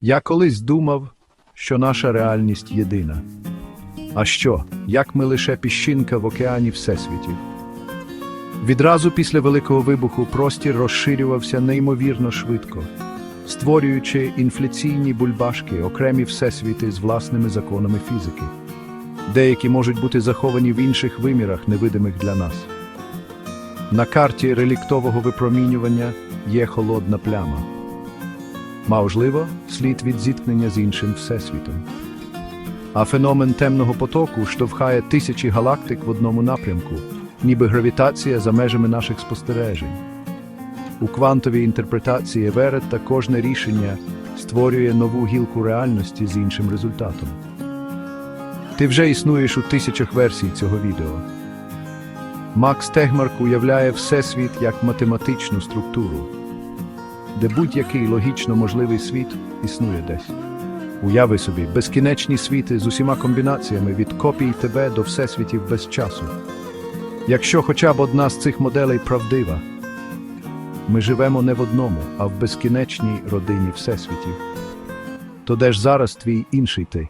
Я колись думав, що наша реальність єдина. А що, як ми лише піщинка в океані Всесвітів? Відразу після Великого вибуху простір розширювався неймовірно швидко, створюючи інфляційні бульбашки, окремі всесвіти з власними законами фізики. Деякі можуть бути заховані в інших вимірах, невидимих для нас. На карті реліктового випромінювання є холодна пляма. Можливо, слід від зіткнення з іншим всесвітом. А феномен темного потоку штовхає тисячі галактик в одному напрямку, ніби гравітація за межами наших спостережень. У квантовій інтерпретації Еверетта кожне рішення створює нову гілку реальності з іншим результатом. Ти вже існуєш у тисячах версій цього відео. Макс Тегмарк уявляє Всесвіт як математичну структуру, де будь-який логічно можливий світ існує десь. Уяви собі безкінечні світи з усіма комбінаціями від копій тебе до всесвітів без часу. Якщо хоча б одна з цих моделей правдива, ми живемо не в одному, а в безкінечній родині всесвітів. То де ж зараз твій інший ти?